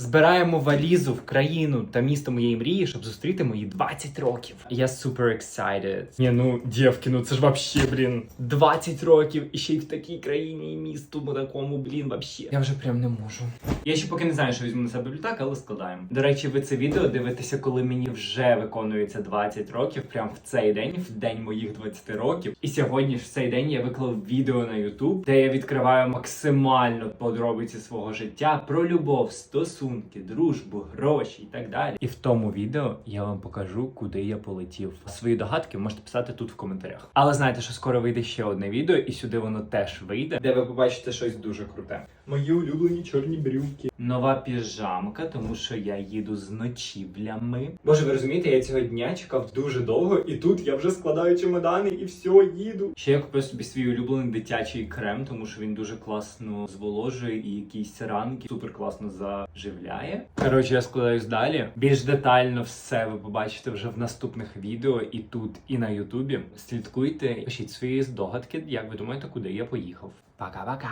Збираємо валізу в країну та місто моєї мрії, щоб зустріти мої 20 років. Я супер excited. Ні, ну дівки, ну це ж вообще, блін. 20 років і ще й в такій країні і місту такому, блін, вообще. Я вже прям не можу. Я ще поки не знаю, що візьму на себе літак, але складаємо. До речі, ви це відео дивитеся, коли мені вже виконується 20 років, прям в цей день, в день моїх 20 років. І сьогодні ж в цей день я виклав відео на YouTube, де я відкриваю максимально подробиці свого життя про любов, стосунки, дружбу, гроші і так далі. І в тому відео я вам покажу, куди я полетів. Свої догадки можете писати тут в коментарях. Але знаєте, що скоро вийде ще одне відео, і сюди воно теж вийде, де ви побачите щось дуже круте. Мої улюблені чорні брюки. Нова піжамка, тому що я їду з ночівлями. Боже, ви розумієте, я цього дня чекав дуже довго, і тут я вже складаю чемодани і все, їду. Ще я купив собі свій улюблений дитячий крем, тому що він дуже класно зволожує і якісь ранки супер класно заживляє. Коротше, я складаюсь далі. Більш детально все ви побачите вже в наступних відео і тут, і на Ютубі. Слідкуйте, пишіть свої здогадки, як ви думаєте, куди я поїхав. Пока-пока!